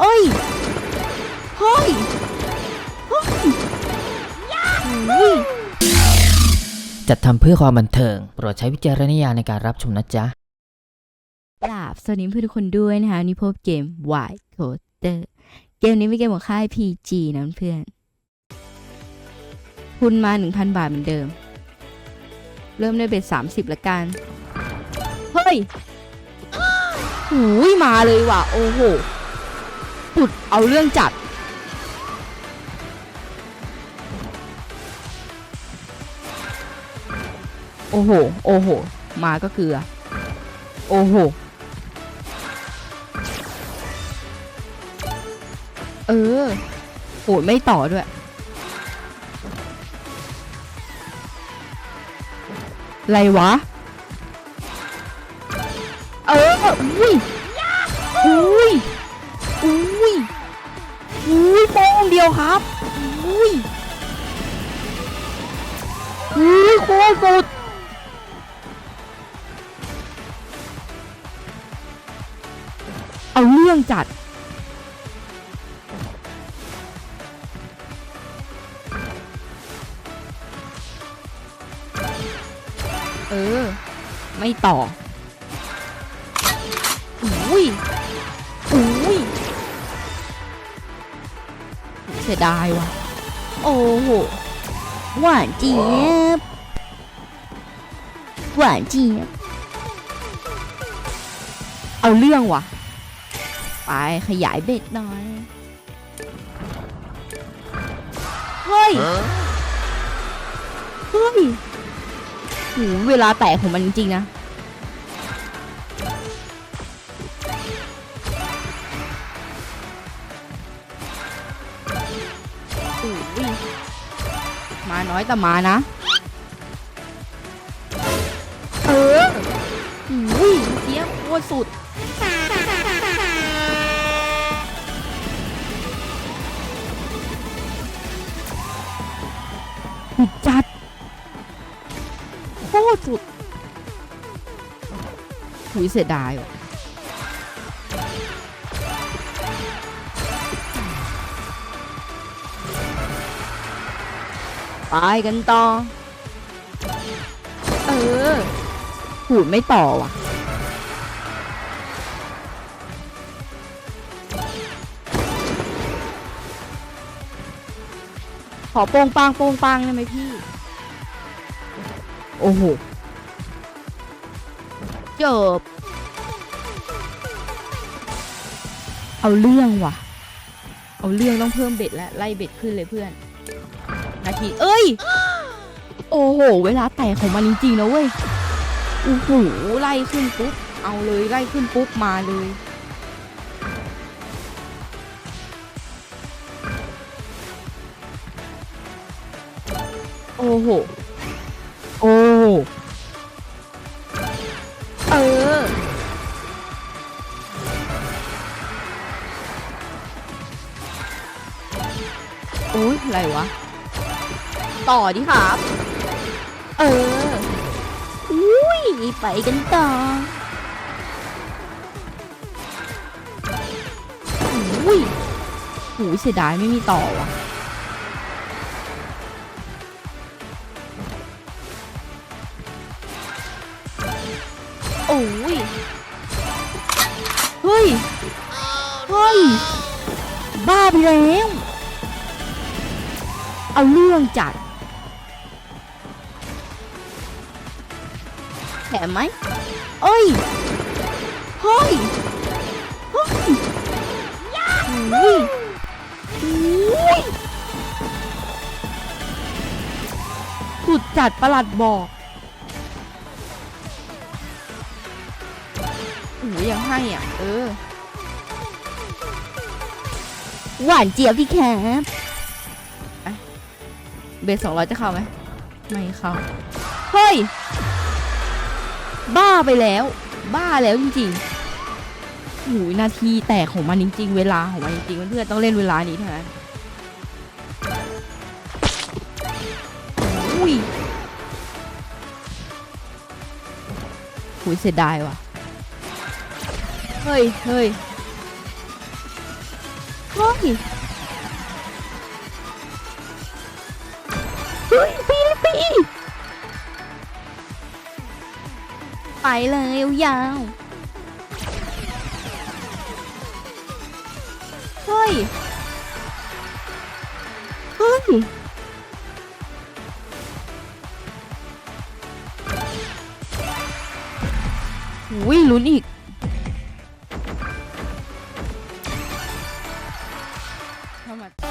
เอ้ยเฮ้ยเฮ้ยอุ้ยจัดทำเพื่อความบันเทิง โปรดใช้วิจารณญาณในการรับชมนะจ๊ะ กราบสวัสดีเพื่อนทุกคนด้วยนะคะวันนี่พบเกม White Coaster เกมนี้เป็นเกมของค่าย PG นะเพื่อนทุนมา 1,000 บาทเหมือนเดิม เริ่มด้วยเบ็ด30 ละกัน เฮ้ยหูยมาเลยว่ะ โอ้โห ปุดเอาเรื่องจัด โอ้โห โอ้โห มาก็เกลือ โอ้โห เออโหไม่ต่อด้วย ไรวะ เอออุ้ยอุ้ย ยโป้งเดียวครับอุ้ยอุ้ยโคตรสุดเอาเรื่องจัด เออ ไม่ต่ออุ้ยอุ้ย สียดายว่ะ โอ้โห หวานเจี๊ยบ หวานเจี๊ยบ เอาเรื่องว่ะ ไปขยายเบ็ดหน่อย เฮ้ย เฮ้ยโหเวลาแตกของมันจริงๆนะ โอ้ยมาน้อยแต่มานะ เอออุ้ยเจี๊ยโคตรสุดสุดจัดโคตรสุดหุยเสียดายว่ะ ไปกันต่อ เออหูยไม่ต่อว่ะ ขอโป้งปังโป้งปังได้ไหมพี่ โอ้โห จบ เอาเรื่องว่ะ เอาเรื่องต้องเพิ่มเบ็ดแล้ว ไล่เบ็ดขึ้นเลยเพื่อน นาที เอ้ย โอ้โห เวลาแตกของมันจริงๆนะเว้ยโอ้โหไล่ขึ้นปุ๊บ เอาเลยไล่ขึ้นปุ๊บมาเลยโอ้โห โอ้โหเออ โอ้ยอะไรวะ ต่อดิครับ เออ อุ้ยไปกันต่ออุ้ยหูเสียดายไม่มีต่อว่ะโอ้ย เฮ้ย เฮ้ย บ้าไปแล้ว เอาเรื่องจัด ถมไหมเอ้ยเฮ้ยเฮ้ยอุ้ยอุ้ยสุดจัดประหลัดบอกโอ้ยยังให้อะ เออ หวานเจี๊ยบพี่แคปไปเบสสองร้อยจะเข้าไหม ไม่เข้า เฮ้ย บ้าไปแล้ว บ้าแล้วจริงๆหูยนาทีแตกของมันจริง ๆ เวลาของมันจริงๆเพื่อนต้องเล่นเวลานี้เท่านั้นอุ้ยหูยเสียดายว่ะ เฮ้ยเฮ้ยเฮ้ยเฮ้ยปีปี ไปเลยยาวเฮ้ย เฮ้ยวิยลุ้นอีก เข้ามา